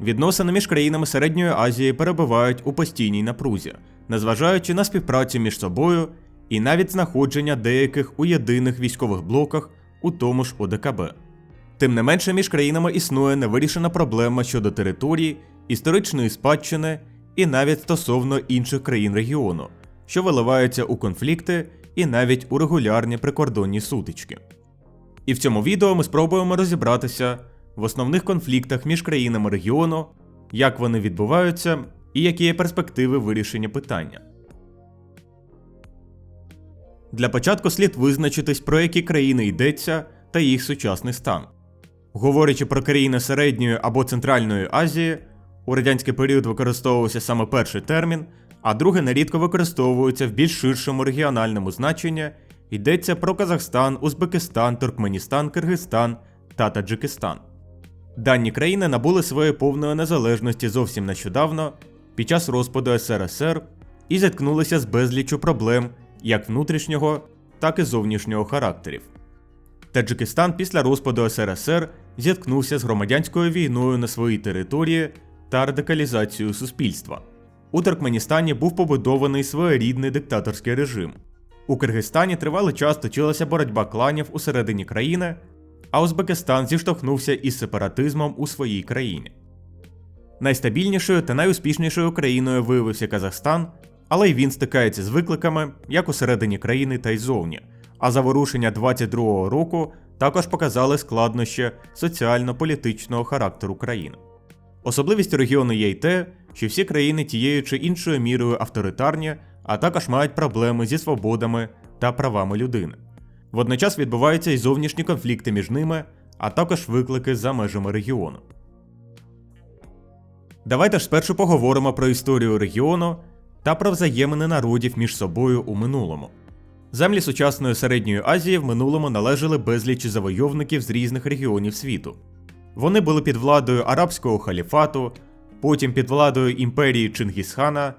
Відносини між країнами Середньої Азії перебувають у постійній напрузі, незважаючи на співпрацю між собою і навіть знаходження деяких у єдиних військових блоках, у тому ж ОДКБ. Тим не менше, між країнами існує невирішена проблема щодо території, історичної спадщини і навіть стосовно інших країн регіону, що виливаються у конфлікти і навіть у регулярні прикордонні сутички. І в цьому відео ми спробуємо розібратися в основних конфліктах між країнами регіону, як вони відбуваються і які є перспективи вирішення питання. Для початку слід визначитись, про які країни йдеться та їх сучасний стан. Говорячи про країни Середньої або Центральної Азії, у радянський період використовувався саме перший термін, а другий нерідко використовується в більш ширшому регіональному значенні. Йдеться про Казахстан, Узбекистан, Туркменістан, Киргизстан та Таджикистан. Дані країни набули своєї повної незалежності зовсім нещодавно під час розпаду СРСР і зіткнулися з безліччю проблем як внутрішнього, так і зовнішнього характерів. Таджикистан після розпаду СРСР зіткнувся з громадянською війною на своїй території та радикалізацією суспільства. У Туркменістані був побудований своєрідний диктаторський режим. У Киргизстані тривалий час точилася боротьба кланів усередині країни, а Узбекистан зіштовхнувся із сепаратизмом у своїй країні. Найстабільнішою та найуспішнішою країною виявився Казахстан, але й він стикається з викликами як усередині країни, та й зовні. А заворушення 22-го року також показали складнощі соціально-політичного характеру країни. Особливістю регіону є й те, що всі країни тією чи іншою мірою авторитарні, а також мають проблеми зі свободами та правами людини. Водночас відбуваються й зовнішні конфлікти між ними, а також виклики за межами регіону. Давайте ж спершу поговоримо про історію регіону та про взаємини народів між собою у минулому. Землі сучасної середньої Азії в минулому належали безлічі завойовників з різних регіонів світу. Вони були під владою арабського халіфату, потім під владою імперії Чингісхана,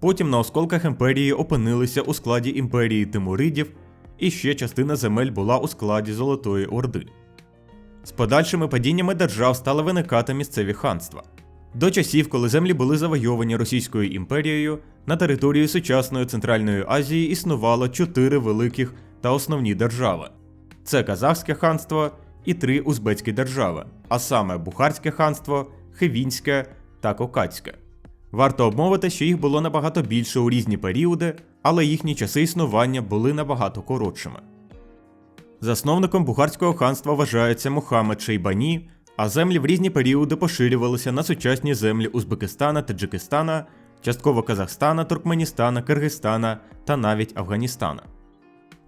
потім на осколках імперії опинилися у складі імперії Тимуридів, і ще частина земель була у складі Золотої Орди. З подальшими падіннями держав стали виникати місцеві ханства. До часів, коли землі були завойовані Російською імперією, на території сучасної Центральної Азії існувало чотири великих та основні держави: це Казахське ханство і три узбецькі держави, а саме Бухарське ханство, Хивінське та Кокацьке. Варто обмовити, що їх було набагато більше у різні періоди, але їхні часи існування були набагато коротшими. Засновником Бухарського ханства вважається Мухаммед Шейбані, а землі в різні періоди поширювалися на сучасні землі Узбекистана, Таджикистана, частково Казахстана, Туркменістана, Киргизстана та навіть Афганістана.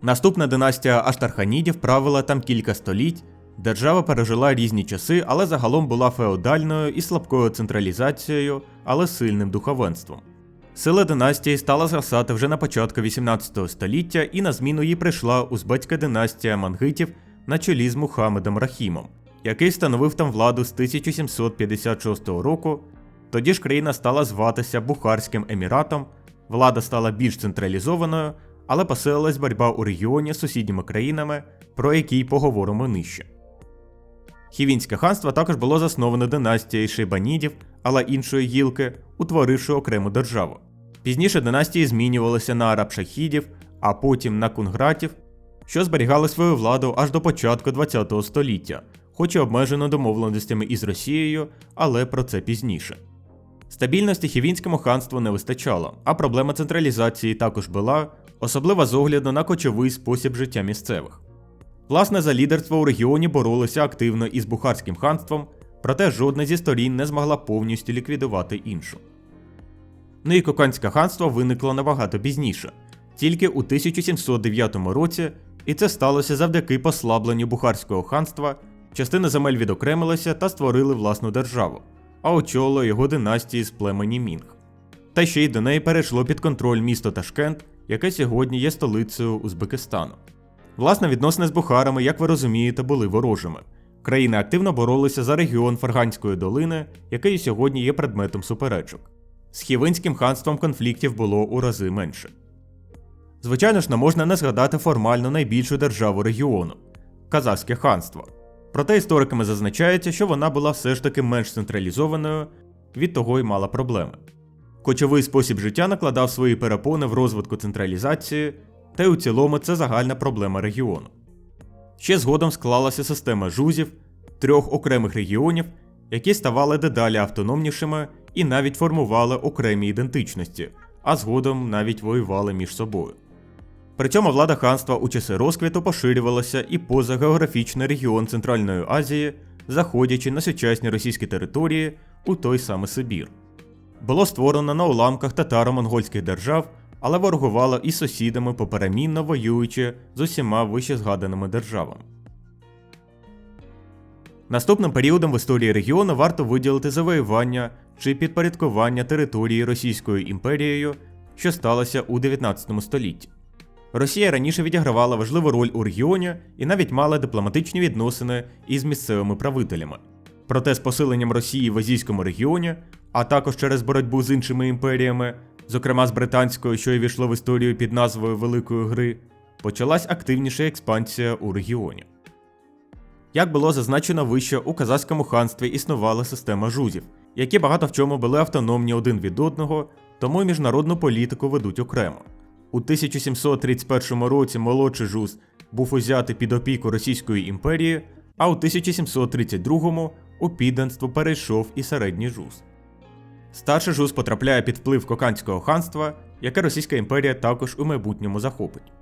Наступна династія Аштарханідів правила там кілька століть. Держава пережила різні часи, але загалом була феодальною і слабкою централізацією, але сильним духовенством. Сила династії стала зростати вже на початку 18 століття, і на зміну їй прийшла узбецька династія мангитів на чолі з Мухаммедом Рахімом, який встановив там владу з 1756 року. Тоді ж країна стала зватися Бухарським Еміратом, влада стала більш централізованою, але посилилась боротьба у регіоні з сусідніми країнами, про які й поговоримо нижче. Хівінське ханство також було засноване династією Шейбанідів, але іншої гілки, утворивши окрему державу. Пізніше династії змінювалися на арабшахідів, а потім на кунгратів, що зберігали свою владу аж до початку ХХ століття, хоч і обмежено домовленостями із Росією, але про це пізніше. Стабільності хівінському ханству не вистачало, а проблема централізації також була, особливо з огляду на кочовий спосіб життя місцевих. Власне, за лідерство у регіоні боролися активно із Бухарським ханством, проте жодна зі сторін не змогла повністю ліквідувати іншу. Ну і Коканське ханство виникло набагато пізніше, тільки у 1709 році, і це сталося завдяки послабленню Бухарського ханства, частина земель відокремилася та створили власну державу, а очолило його династії з племені Мінг. Та ще й до неї перейшло під контроль місто Ташкент, яке сьогодні є столицею Узбекистану. Власне, відносини з Бухарами, як ви розумієте, були ворожими. Країни активно боролися за регіон Фарганської долини, який сьогодні є предметом суперечок. З Хівинським ханством конфліктів було у рази менше. Звичайно ж, не можна не згадати формально найбільшу державу регіону Казахське ханство. Проте істориками зазначається, що вона була все ж таки менш централізованою, від того й мала проблеми. Кочовий спосіб життя накладав свої перепони в розвитку централізації, та й у цілому це загальна проблема регіону. Ще згодом склалася система жузів, трьох окремих регіонів, які ставали дедалі автономнішими і навіть формували окремі ідентичності, а згодом навіть воювали між собою. При цьому влада ханства у часи розквіту поширювалася і поза географічний регіон Центральної Азії, заходячи на сучасні російські території у той самий Сибір. Було створено на уламках татаро-монгольських держав, але ворогувало із сусідами поперемінно воюючи з усіма вище згаданими державами. Наступним періодом в історії регіону варто виділити завоювання чи підпорядкування території Російською імперією, що сталося у 19 столітті. Росія раніше відігравала важливу роль у регіоні і навіть мала дипломатичні відносини із місцевими правителями. Проте з посиленням Росії в азійському регіоні, а також через боротьбу з іншими імперіями, зокрема з британською, що й війшло в історію під назвою Великої Гри, почалась активніша експансія у регіоні. Як було зазначено вище, у Казахському ханстві існувала система жузів, які багато в чому були автономні один від одного, тому й міжнародну політику ведуть окремо. У 1731 році молодший жуз був узятий під опіку Російської імперії, а у 1732 у підданство перейшов і середній жуз. Старший жуз потрапляє під вплив Коканського ханства, яке Російська імперія також у майбутньому захопить.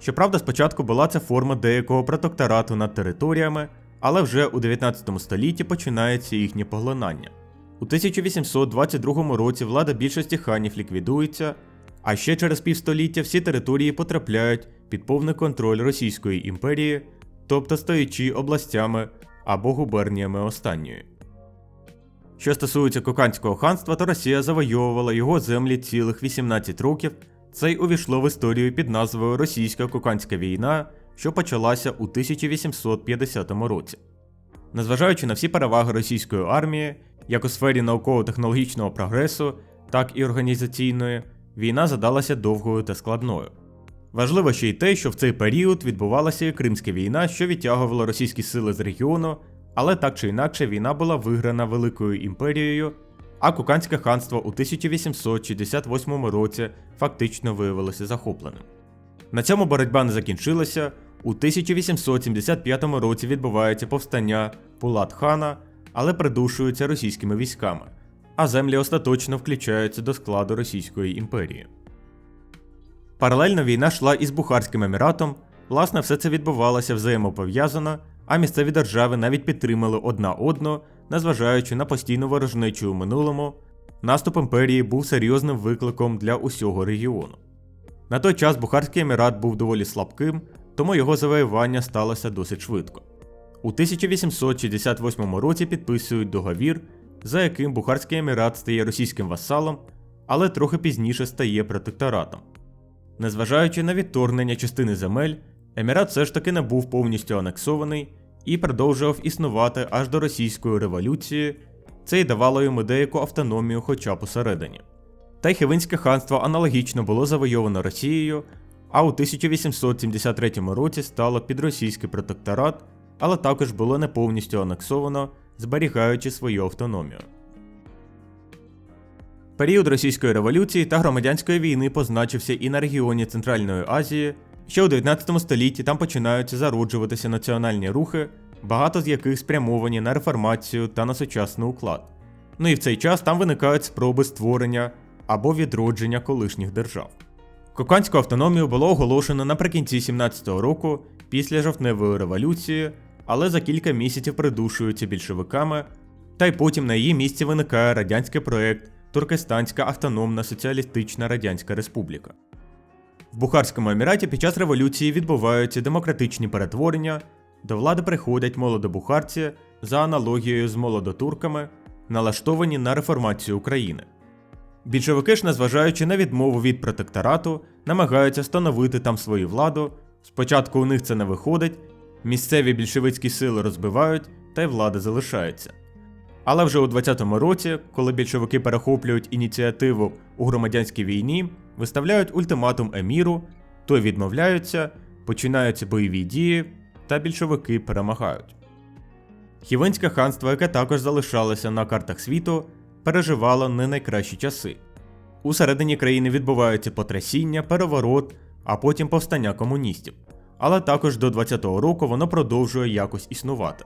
Щоправда, спочатку була це форма деякого протекторату над територіями, але вже у 19 столітті починається їхнє поглинання. У 1822 році влада більшості ханів ліквідується, а ще через півстоліття всі території потрапляють під повний контроль Російської імперії, тобто стаючи областями або губерніями останньої. Що стосується Коканського ханства, то Росія завойовувала його землі цілих 18 років. Це й увійшло в історію під назвою Російська Коканська війна, що почалася у 1850 році. Незважаючи на всі переваги російської армії, як у сфері науково-технологічного прогресу, так і організаційної, війна задалася довгою та складною. Важливо ще й те, що в цей період відбувалася і Кримська війна, що відтягувала російські сили з регіону, але так чи інакше війна була виграна Великою імперією, а Куканське ханство у 1868 році фактично виявилося захопленим. На цьому боротьба не закінчилася. У 1875 році відбувається повстання Пулат хана, але придушуються російськими військами, а землі остаточно включаються до складу Російської імперії. Паралельно війна йшла із Бухарським Еміратом, власне, все це відбувалося взаємопов'язано, а місцеві держави навіть підтримали одна одну, незважаючи на постійну ворожнечу у минулому, наступ імперії був серйозним викликом для усього регіону. На той час Бухарський Емірат був доволі слабким, тому його завоювання сталося досить швидко. У 1868 році підписують договір, за яким Бухарський Емірат стає російським васалом, але трохи пізніше стає протекторатом. Незважаючи на відторгнення частини земель, Емірат все ж таки не був повністю анексований і продовжував існувати аж до російської революції, це й давало йому деяку автономію хоча б усередині. Та й Хивинське ханство аналогічно було завойовано Росією, а у 1873 році стало під російський протекторат, але також було не повністю анексовано, зберігаючи свою автономію. Період російської революції та громадянської війни позначився і на регіоні Центральної Азії. Ще у 19 столітті там починаються зароджуватися національні рухи, багато з яких спрямовані на реформацію та на сучасний уклад. Ну і в цей час там виникають спроби створення або відродження колишніх держав. Коканську автономію було оголошено наприкінці 17-го року після жовтневої революції, але за кілька місяців придушуються більшовиками, та й потім на її місці виникає радянський проект Туркестанська Автономна Соціалістична Радянська Республіка. В Бухарському Еміраті під час революції відбуваються демократичні перетворення, до влади приходять молодобухарці за аналогією з молодотурками, налаштовані на реформацію України. Більшовики ж, незважаючи на відмову від протекторату, намагаються встановити там свою владу. Спочатку у них це не виходить, місцеві більшовицькі сили розбивають, та й влада залишається. Але вже у 20-му році, коли більшовики перехоплюють ініціативу у громадянській війні, виставляють ультиматум еміру, той відмовляються, починаються бойові дії, та більшовики перемагають. Хівенське ханство, яке також залишалося на картах світу, переживало не найкращі часи. У середині країни відбуваються потрясіння, переворот, а потім повстання комуністів. Але також до 20-го року воно продовжує якось існувати.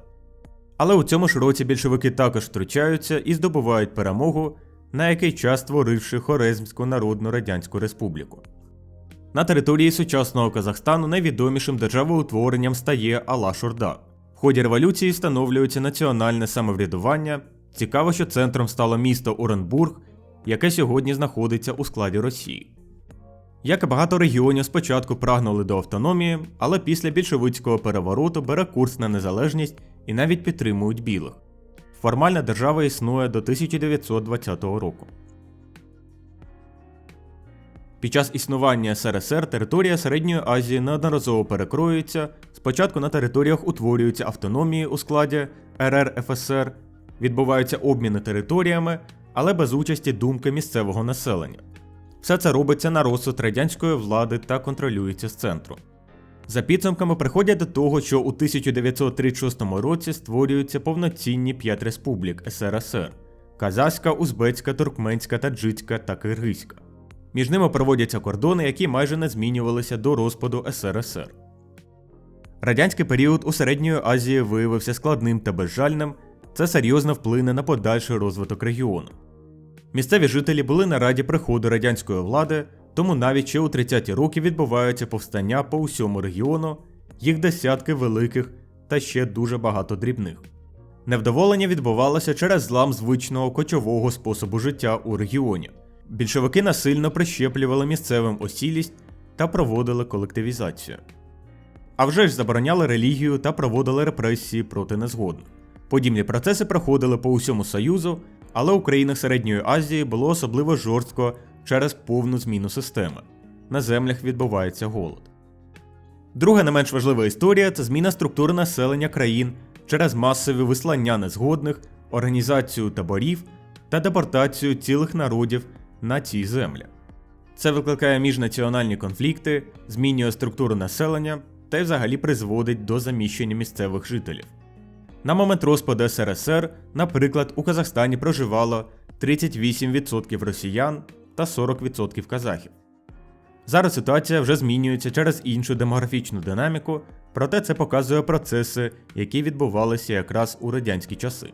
Але у цьому ж році більшовики також втручаються і здобувають перемогу, на який час створивши Хорезмську Народну Радянську Республіку. На території сучасного Казахстану найвідомішим державоутворенням стає Алла-Шурда. В ході революції встановлюється національне самоврядування. Цікаво, що центром стало місто Оренбург, яке сьогодні знаходиться у складі Росії. Як і багато регіонів спочатку прагнули до автономії, але після більшовицького перевороту бере курс на незалежність і навіть підтримують білих. Формальна держава існує до 1920 року. Під час існування СРСР територія Середньої Азії неодноразово перекроюється. Спочатку на територіях утворюються автономії у складі РРФСР, відбуваються обміни територіями, але без участі думки місцевого населення. Все це робиться на розсуд радянської влади та контролюється з центру. За підсумками приходять до того, що у 1936 році створюються повноцінні п'ять республік СРСР: Казахська, Узбецька, Туркменська, Таджицька та Киргизька. Між ними проводяться кордони, які майже не змінювалися до розпаду СРСР. Радянський період у Середньої Азії виявився складним та безжальним, це серйозно вплине на подальший розвиток регіону. Місцеві жителі були на раді приходу радянської влади, тому навіть ще у 30-ті роки відбуваються повстання по усьому регіону, їх десятки великих та ще дуже багато дрібних. Невдоволення відбувалося через злам звичного кочового способу життя у регіоні. Більшовики насильно прищеплювали місцевим осілість та проводили колективізацію. А вже ж забороняли релігію та проводили репресії проти незгодних. Подібні процеси проходили по усьому Союзу, але у країнах Середньої Азії було особливо жорстко через повну зміну системи. На землях відбувається голод. Друга не менш важлива історія це зміна структури населення країн через масові вислання незгодних, організацію таборів та депортацію цілих народів на ці землі. Це викликає міжнаціональні конфлікти, змінює структуру населення та й взагалі призводить до заміщення місцевих жителів. На момент розпаду СРСР, наприклад, у Казахстані проживало 38% росіян та 40% казахів. Зараз ситуація вже змінюється через іншу демографічну динаміку, проте це показує процеси, які відбувалися якраз у радянські часи.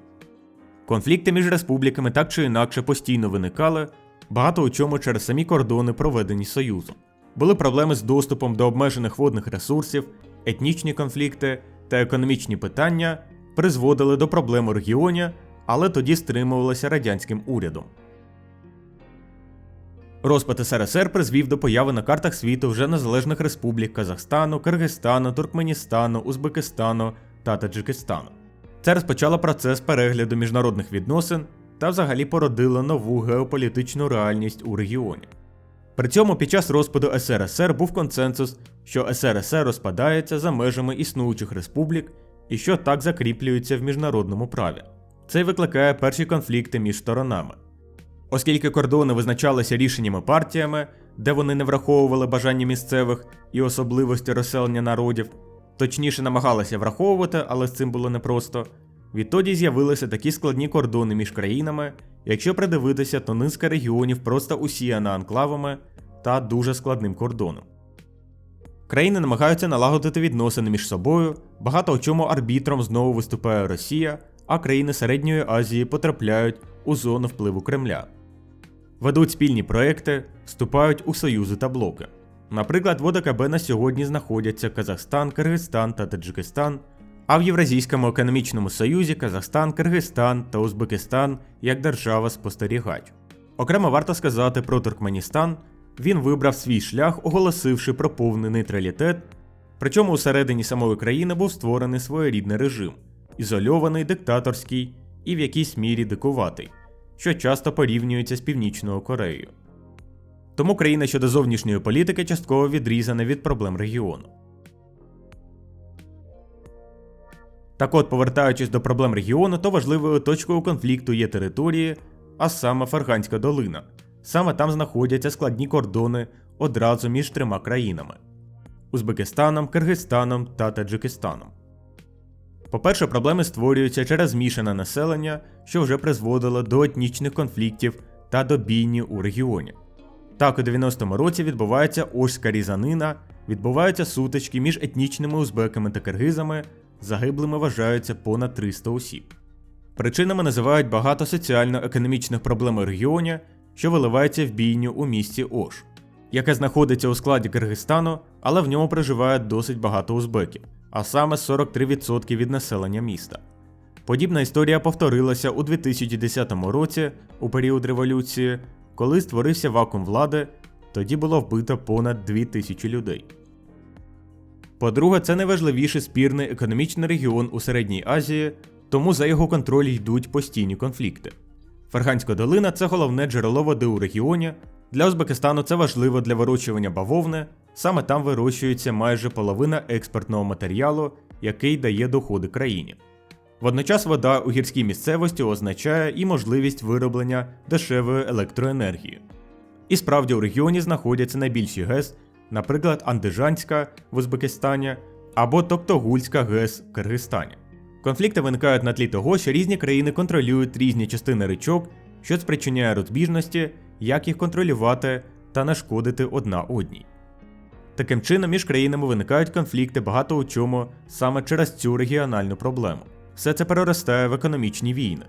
Конфлікти між республіками так чи інакше постійно виникали, багато у чому через самі кордони, проведені Союзом. Були проблеми з доступом до обмежених водних ресурсів, етнічні конфлікти та економічні питання призводили до проблем у регіоні, але тоді стримувалися радянським урядом. Розпад СРСР призвів до появи на картах світу вже незалежних республік Казахстану, Киргизстану, Туркменістану, Узбекистану та Таджикистану. Це розпочало процес перегляду міжнародних відносин та взагалі породило нову геополітичну реальність у регіоні. При цьому під час розпаду СРСР був консенсус, що СРСР розпадається за межами існуючих республік і що так закріплюється в міжнародному праві. Це викликає перші конфлікти між сторонами. Оскільки кордони визначалися рішеннями партіями, де вони не враховували бажання місцевих і особливості розселення народів, точніше намагалися враховувати, але з цим було непросто. Відтоді з'явилися такі складні кордони між країнами, якщо придивитися, то низка регіонів просто усіяна анклавами та дуже складним кордоном. Країни намагаються налагодити відносини між собою, багато у чому арбітром знову виступає Росія, а країни Середньої Азії потрапляють у зону впливу Кремля. Ведуть спільні проекти, вступають у союзи та блоки. Наприклад, в ОДКБ на сьогодні знаходяться Казахстан, Киргизстан та Таджикистан, а в Євразійському економічному союзі Казахстан, Киргизстан та Узбекистан як держава спостерігач. Окремо варто сказати про Туркменістан, він вибрав свій шлях, оголосивши про повний нейтралітет, причому усередині самої країни був створений своєрідний режим, ізольований, диктаторський і в якійсь мірі дикуватий, що часто порівнюється з Північною Кореєю. Тому країна щодо зовнішньої політики частково відрізана від проблем регіону. Так от, повертаючись до проблем регіону, то важливою точкою конфлікту є території, а саме Фарганська долина. Саме там знаходяться складні кордони одразу між трьома країнами Узбекистаном, Киргизстаном та Таджикистаном. По-перше, проблеми створюються через змішане населення, що вже призводило до етнічних конфліктів та до бійні у регіоні. Так, у 90-му році відбувається Ошська різанина, відбуваються сутички між етнічними узбеками та киргизами, загиблими вважаються понад 300 осіб. Причинами називають багато соціально-економічних проблем у регіоні, що виливається в бійню у місті Ош, яке знаходиться у складі Киргизстану, але в ньому проживає досить багато узбеків, а саме 43% від населення міста. Подібна історія повторилася у 2010 році у період революції, коли створився вакуум влади, тоді було вбито понад 2000 людей. По-друге, це найважливіший спірний економічний регіон у Середній Азії, тому за його контроль йдуть постійні конфлікти. Ферганська долина це головне джерело води у регіоні. Для Узбекистану це важливо для вирощування бавовни, саме там вирощується майже половина експортного матеріалу, який дає доходи країні. Водночас вода у гірській місцевості означає і можливість вироблення дешевої електроенергії. І справді у регіоні знаходяться найбільші ГЕС, наприклад, Андижанська в Узбекистані або Токтогульська ГЕС в Киргизстані. Конфлікти виникають на тлі того, що різні країни контролюють різні частини речок, що спричиняє розбіжності, як їх контролювати та нашкодити одна одній. Таким чином, між країнами виникають конфлікти багато у чому саме через цю регіональну проблему. Все це переростає в економічні війни.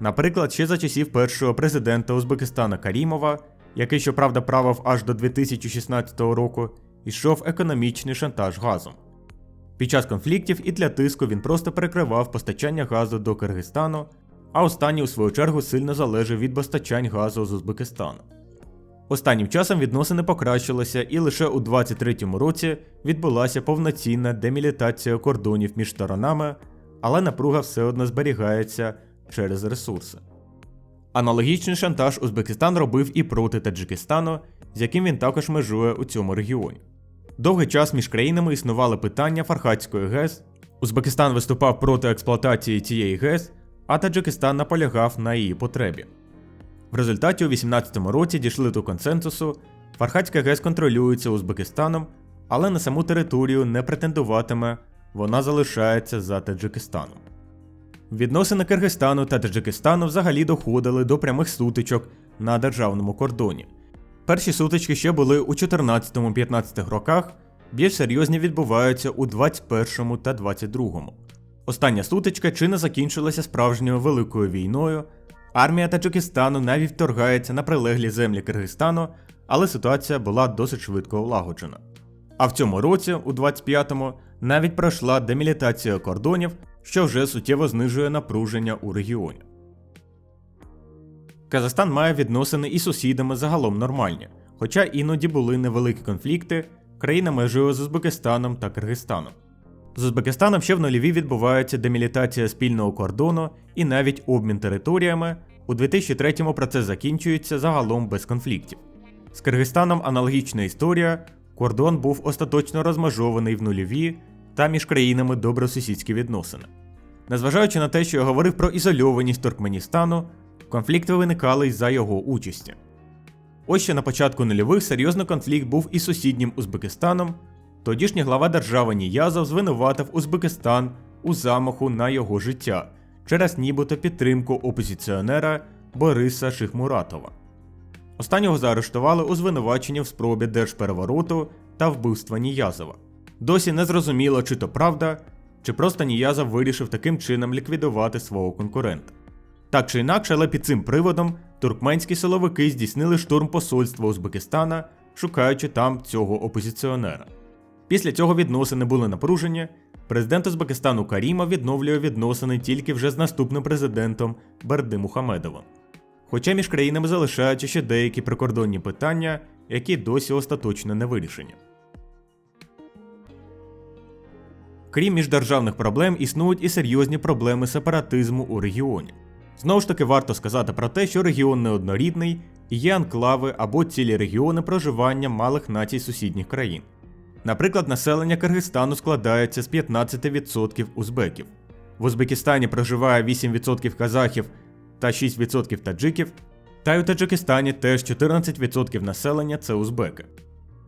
Наприклад, ще за часів першого президента Узбекистана Карімова, який, щоправда, правив аж до 2016 року, йшов економічний шантаж газом. Під час конфліктів і для тиску він просто перекривав постачання газу до Киргизстану, а останній, у свою чергу, сильно залежав від постачань газу з Узбекистану. Останнім часом відносини покращилися, і лише у 23-му році відбулася повноцінна демілітація кордонів між сторонами, але напруга все одно зберігається через ресурси. Аналогічний шантаж Узбекистан робив і проти Таджикистану, з яким він також межує у цьому регіоні. Довгий час між країнами існували питання Фархатської ГЕС. Узбекистан виступав проти експлуатації цієї ГЕС, а Таджикистан наполягав на її потребі. В результаті у 18-му році дійшли до консенсусу. Фархатська ГЕС контролюється Узбекистаном, але на саму територію не претендуватиме, вона залишається за Таджикистаном. Відносини Киргизстану та Таджикистану взагалі доходили до прямих сутичок на державному кордоні. Перші сутички ще були у 14-15 роках, більш серйозні відбуваються у 21 та 22. Остання сутичка чи не закінчилася справжньою великою війною. Армія Таджикистану навіть вторгається на прилеглі землі Киргизстану, але ситуація була досить швидко улагоджена. А в цьому році, у 25-му, навіть пройшла демілітація кордонів, що вже суттєво знижує напруження у регіоні. Казахстан має відносини із сусідами загалом нормальні, хоча іноді були невеликі конфлікти, країна межує з Узбекистаном та Киргизстаном. З Узбекистаном ще в нульові відбувається демілітація спільного кордону і навіть обмін територіями. У 2003-му процес закінчується загалом без конфліктів. З Киргизстаном аналогічна історія. Кордон був остаточно розмежований в нульові та між країнами добросусідські відносини. Незважаючи на те, що я говорив про ізольованість Туркменістану, конфлікти виникали й за його участі. Ось ще на початку нульових серйозний конфлікт був із сусіднім Узбекистаном. Тодішній глава держави Ніязов звинуватив Узбекистан у замаху на його життя через нібито підтримку опозиціонера Бориса Шихмуратова. Останнього заарештували у звинуваченні в спробі держперевороту та вбивства Ніязова. Досі не зрозуміло, чи то правда, чи просто Ніязов вирішив таким чином ліквідувати свого конкурента. Так чи інакше, але під цим приводом туркменські силовики здійснили штурм посольства Узбекистана, шукаючи там цього опозиціонера. Після цього відносини були напружені. Президент Узбекистану Карімов відновлює відносини тільки вже з наступним президентом Берди Мухамедовим. Хоча між країнами залишаються ще деякі прикордонні питання, які досі остаточно не вирішені. Крім міждержавних проблем, існують і серйозні проблеми сепаратизму у регіоні. Знову ж таки, варто сказати про те, що регіон неоднорідний і є анклави або цілі регіони проживання малих націй сусідніх країн. Наприклад, населення Киргизстану складається з 15% узбеків. В Узбекистані проживає 8% казахів та 6% таджиків, та й у Таджикистані теж 14% населення це узбеки.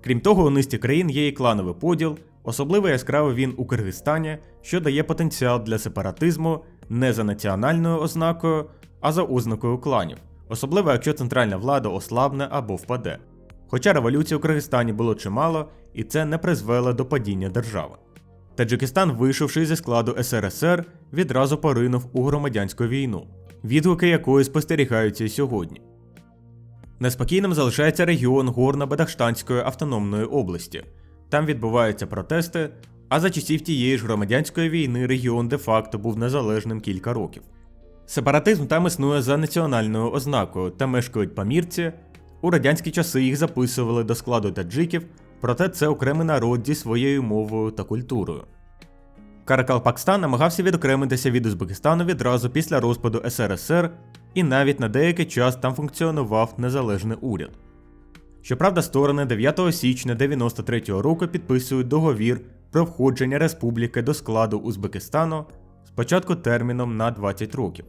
Крім того, у низці країн є і клановий поділ, Особливо яскравий він у Киргизстані, що дає потенціал для сепаратизму не за національною ознакою, а за ознакою кланів, особливо якщо центральна влада ослабне або впаде. Хоча революцій у Киргизстані було чимало, і це не призвело до падіння держави. Таджикистан, вийшовши зі складу СРСР, відразу поринув у громадянську війну, відгуки якої спостерігаються і сьогодні. Неспокійним залишається регіон Горно-Бадахштанської автономної області. Там відбуваються протести, а за часів тієї ж громадянської війни регіон де-факто був незалежним кілька років. Сепаратизм там існує за національною ознакою та мешкають памірці. У радянські часи їх записували до складу таджиків, проте це окремий народ зі своєю мовою та культурою. Каракалпакстан намагався відокремитися від Узбекистану відразу після розпаду СРСР, і навіть на деякий час там функціонував незалежний уряд. Щоправда, сторони 9 січня 93-го року підписують договір про входження республіки до складу Узбекистану спочатку терміном на 20 років.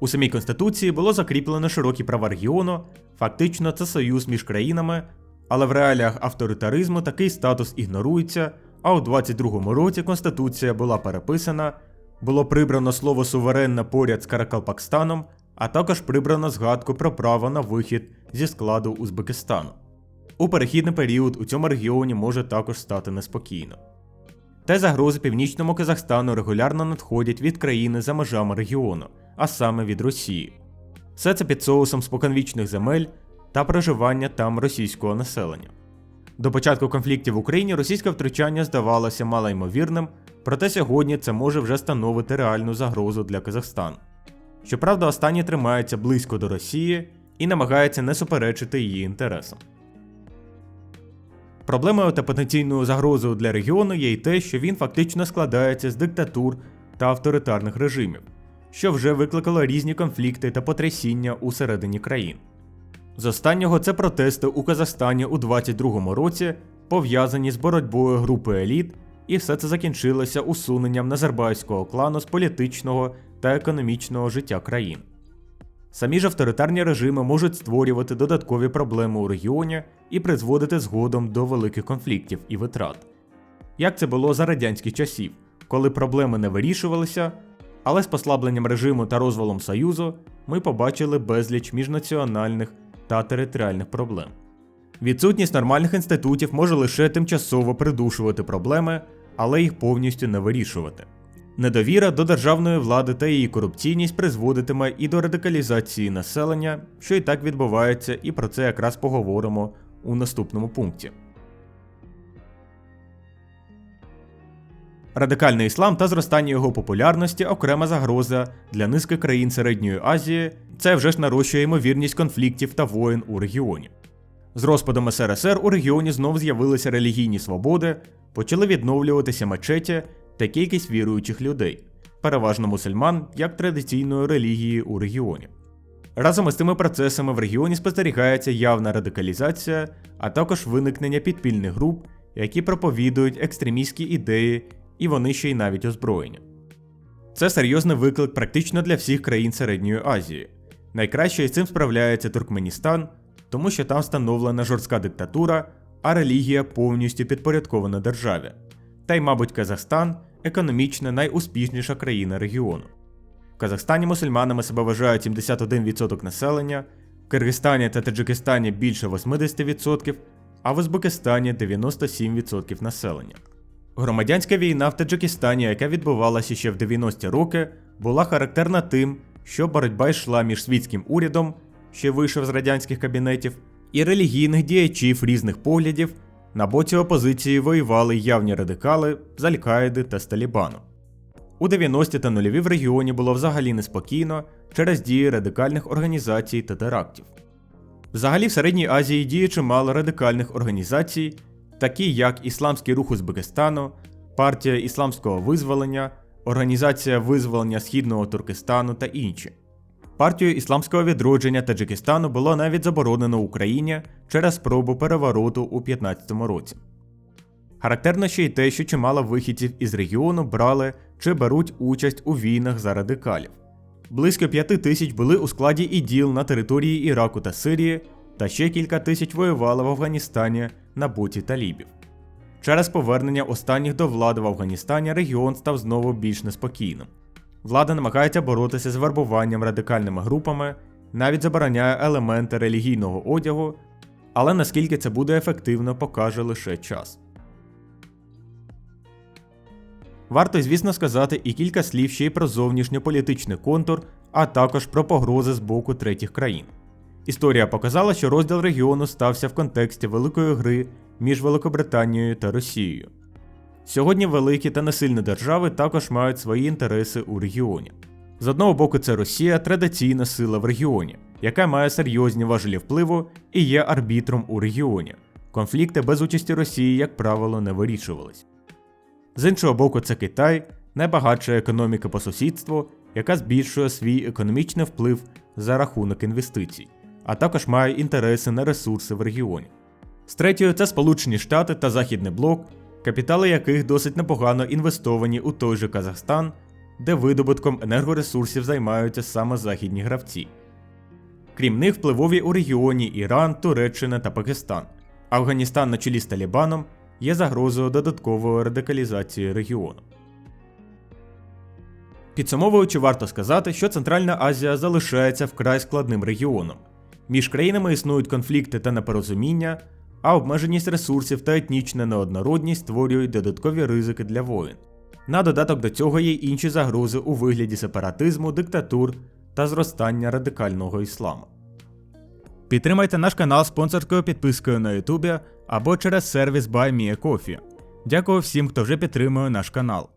У самій Конституції було закріплено широкі права регіону, фактично це союз між країнами, але в реаліях авторитаризму такий статус ігнорується, а у 22-му році Конституція була переписана, було прибрано слово суверенна поряд з Каракалпакстаном, а також прибрано згадку про право на вихід зі складу Узбекистану. У перехідний період у цьому регіоні може також стати неспокійно. Та загрози північному Казахстану регулярно надходять від країни за межами регіону, а саме від Росії. Все це під соусом споконвічних земель та проживання там російського населення. До початку конфліктів в Україні російське втручання здавалося малоймовірним, проте сьогодні це може вже становити реальну загрозу для Казахстану. Щоправда, останній тримається близько до Росії і намагається не суперечити її інтересам. Проблемою та потенційною загрозою для регіону є й те, що він фактично складається з диктатур та авторитарних режимів, що вже викликало різні конфлікти та потрясіння усередині країн. З останнього це протести у Казахстані у 22-му році, пов'язані з боротьбою групи еліт, і все це закінчилося усуненням назарбайського клану з політичного та економічного життя країн. Самі ж авторитарні режими можуть створювати додаткові проблеми у регіоні і призводити згодом до великих конфліктів і витрат. Як це було за радянських часів, коли проблеми не вирішувалися, але з послабленням режиму та розвалом Союзу ми побачили безліч міжнаціональних та територіальних проблем. Відсутність нормальних інститутів може лише тимчасово придушувати проблеми, але їх повністю не вирішувати. Недовіра до державної влади та її корупційність призводитиме і до радикалізації населення, що і так відбувається, і про це якраз поговоримо у наступному пункті. Радикальний іслам та зростання його популярності окрема загроза для низки країн Середньої Азії, це вже ж нарощує ймовірність конфліктів та воєн у регіоні. З розпадом СРСР у регіоні знов з'явилися релігійні свободи, почали відновлюватися мечеті та кількість віруючих людей, переважно мусульман як традиційної релігії у регіоні. Разом із цими процесами в регіоні спостерігається явна радикалізація, а також виникнення підпільних груп, які проповідують екстремістські ідеї, і вони ще й навіть озброєні. Це серйозний виклик практично для всіх країн Середньої Азії. Найкраще із цим справляється Туркменістан, тому що там встановлена жорстка диктатура, а релігія повністю підпорядкована державі. Та й, мабуть, Казахстан економічно найуспішніша країна регіону. В Казахстані мусульманами себе вважають 71% населення, в Киргизстані та Таджикистані більше 80%, а в Узбекистані 97% населення. Громадянська війна в Таджикистані, яка відбувалася ще в 90-ті роки, була характерна тим, що боротьба йшла між світським урядом, що вийшов з радянських кабінетів, і релігійних діячів різних поглядів. На боці опозиції воювали явні радикали з Аль-Каїди та з Талібану. У 90-ті та нульові в регіоні було взагалі неспокійно через дії радикальних організацій та терактів. Взагалі в Середній Азії діє чимало радикальних організацій, такі як Ісламський рух Узбекистану, Партія Ісламського визволення, Організація визволення Східного Туркестану та інші. Партію ісламського відродження Таджикистану було навіть заборонено Україні через спробу перевороту у 2015 році. Характерно ще й те, що чимало вихідців із регіону брали чи беруть участь у війнах за радикалів. Близько п'яти тисяч були у складі іділ на території Іраку та Сирії, та ще кілька тисяч воювали в Афганістані на боці талібів. Через повернення останніх до влади в Афганістані регіон став знову більш неспокійним. Влада намагається боротися з вербуванням радикальними групами, навіть забороняє елементи релігійного одягу, але наскільки це буде ефективно, покаже лише час. Варто, звісно, сказати і кілька слів ще й про зовнішньополітичний контур, а також про погрози з боку третіх країн. Історія показала, що розділ регіону стався в контексті великої гри між Великобританією та Росією. Сьогодні великі та несильні держави також мають свої інтереси у регіоні. З одного боку, це Росія традиційна сила в регіоні, яка має серйозні важелі впливу і є арбітром у регіоні. Конфлікти без участі Росії, як правило, не вирішувались. З іншого боку, це Китай, найбагатша економіка по сусідству, яка збільшує свій економічний вплив за рахунок інвестицій, а також має інтереси на ресурси в регіоні. З третьою це Сполучені Штати та Західний блок, капітали яких досить непогано інвестовані у той же Казахстан, де видобутком енергоресурсів займаються саме західні гравці. Крім них, впливові у регіоні Іран, Туреччина та Пакистан. Афганістан на чолі з Талібаном є загрозою додаткової радикалізації регіону. Підсумовуючи, варто сказати, що Центральна Азія залишається вкрай складним регіоном. Між країнами існують конфлікти та непорозуміння, а обмеженість ресурсів та етнічна неоднородність створюють додаткові ризики для воїн. На додаток до цього є інші загрози у вигляді сепаратизму, диктатур та зростання радикального ісламу. Підтримайте наш канал спонсорською підпискою на Ютубі або через сервіс BuyMeACoffee. Дякую всім, хто вже підтримує наш канал.